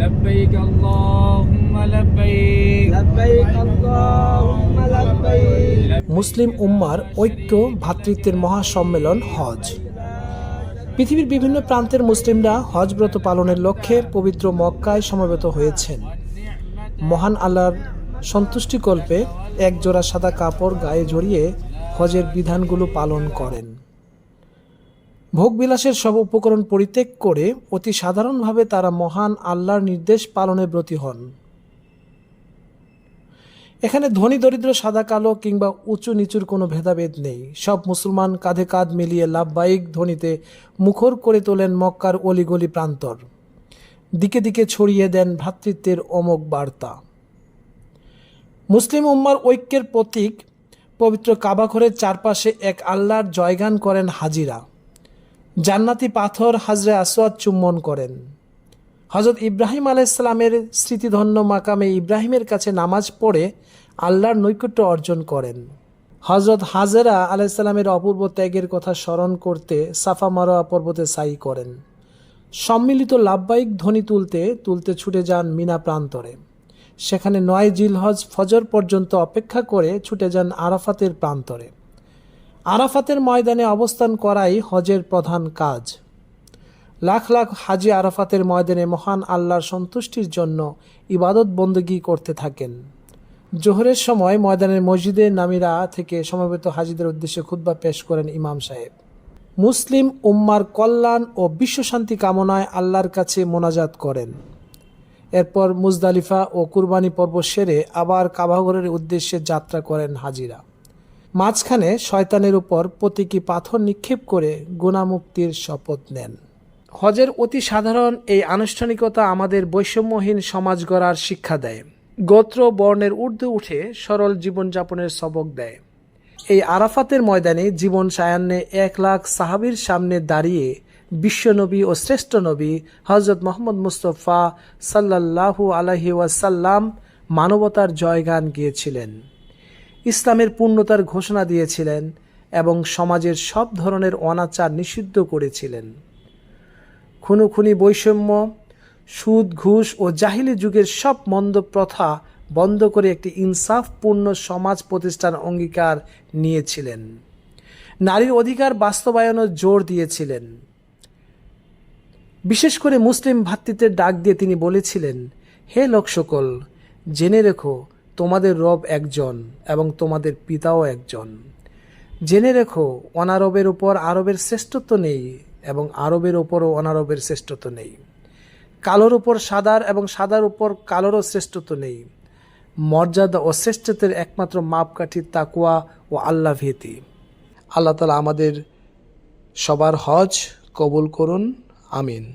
لبيك اللهم لبيك لبيك اللهم لبيك মুসলিম উম্মার ঐক্য ভ্রাতৃত্বের মহাসম্মেলন হজ পৃথিবীর বিভিন্ন প্রান্তের মুসলিমরা হজ ব্রত পালনের লক্ষ্যে পবিত্র মক্কায় সমবেত হয়েছেন মহান আল্লাহর সন্তুষ্টিকল্পে এক জোড়া সাদা কাপড় গায়ে জড়িয়ে হজের বিধানগুলো পালন করেন ভোগবিলাসের সব উপকরণ পরিত্যাগ করে অতি সাধারণভাবে তারা মহান আল্লাহর নির্দেশ পালনে ব্রতী হন। এখানে ধনী, দরিদ্র, সাদা, কালো কিংবা উঁচু নিচুর কোনো ভেদাভেদ নেই। সব মুসলমান কাঁধে কাঁধ মিলিয়ে লাভবাহিক ধ্বনিতে মুখর করে তোলেন মক্কার অলিগলি প্রান্তর। দিকে দিকে ছড়িয়ে দেন ভ্রাতৃত্বের অমোঘ বার্তা। মুসলিম উম্মার ঐক্যের প্রতীক পবিত্র কাবাঘরের চারপাশে এক আল্লাহর জয়গান করেন হাজিরা। জান্নাতি পাথর হাজরে আসওয়াদ চুম্বন করেন। হজরত ইব্রাহিম আলাইসালামের স্মৃতিধন্য মাকামে ইব্রাহিমের কাছে নামাজ পড়ে আল্লাহর নৈকট্য অর্জন করেন। হজরত হাজেরা আলাইসালামের অপূর্ব ত্যাগের কথা স্মরণ করতে সাফা মারোয়া পর্বতে সাই করেন। সম্মিলিত লাভবাহিক ধ্বনি তুলতে তুলতে ছুটে যান মিনা প্রান্তরে। সেখানে নয় জিলহজ ফজর পর্যন্ত অপেক্ষা করে ছুটে যান আরাফাতের প্রান্তরে। আরাফাতের ময়দানে অবস্থান করাই হজের প্রধান কাজ। লাখ লাখ হাজি আরাফাতের ময়দানে মহান আল্লাহর সন্তুষ্টির জন্য ইবাদত বন্দগী করতে থাকেন। জোহরের সময় ময়দানের মসজিদে নামিরা থেকে সমবেত হাজিদের উদ্দেশ্যে খুতবা পেশ করেন ইমাম সাহেব। মুসলিম উম্মার কল্যাণ ও বিশ্বশান্তি কামনায় আল্লাহর কাছে মোনাজাত করেন। এরপর মুজদালিফা ও কুরবানি পর্ব সেরে আবার কাবাঘরের উদ্দেশ্যে যাত্রা করেন হাজিরা। মাঝখানে শয়তানের উপর প্রতীকী পাথর নিক্ষেপ করে গুণামুক্তির শপথ নেন। হজের অতি সাধারণ এই আনুষ্ঠানিকতা আমাদের বৈষম্যহীন সমাজ গড়ার শিক্ষা দেয়। গোত্র বর্ণের ঊর্ধ্বে উঠে সরল জীবনযাপনের সবক দেয়। এই আরাফাতের ময়দানে জীবন সায়ান্নে এক লাখ সাহাবির সামনে দাঁড়িয়ে বিশ্বনবী ও শ্রেষ্ঠ নবী হজরত মোহাম্মদ মুস্তফা সাল্লাল্লাহু আলহি ওয়াসাল্লাম মানবতার জয়গান গিয়েছিলেন। ইসলামের পূর্ণতার ঘোষণা দিয়েছিলেন এবং সমাজের সব ধরনের অনাচার নিষিদ্ধ করেছিলেন। খুনোখুনি বৈষম্য, সুদ, ঘুষ ও জাহিলি যুগের সব মন্দ প্রথা বন্ধ করে একটি ইনসাফপূর্ণ সমাজ প্রতিষ্ঠার অঙ্গীকার নিয়েছিলেন। নারীর অধিকার বাস্তবায়নও জোর দিয়েছিলেন। বিশেষ করে মুসলিম ভ্রাতৃত্বের ডাক দিয়ে তিনি বলেছিলেন, হে লোক সকল জেনে রেখো তোমাদের রব একজন এবং তোমাদের পিতাও একজন। জেনে রেখো, অনারবের উপর আরবের শ্রেষ্ঠত্ব নেই এবং আরবের ওপরও অনারবের শ্রেষ্ঠত্ব নেই। কালোর উপর সাদার এবং সাদার উপর কালোরও শ্রেষ্ঠত্ব নেই। মর্যাদা ও শ্রেষ্ঠত্বের একমাত্র মাপকাঠি তাকুয়া ও আল্লাহ ভীতি। আল্লাহ তালা আমাদের সবার হজ কবুল করুন, আমিন।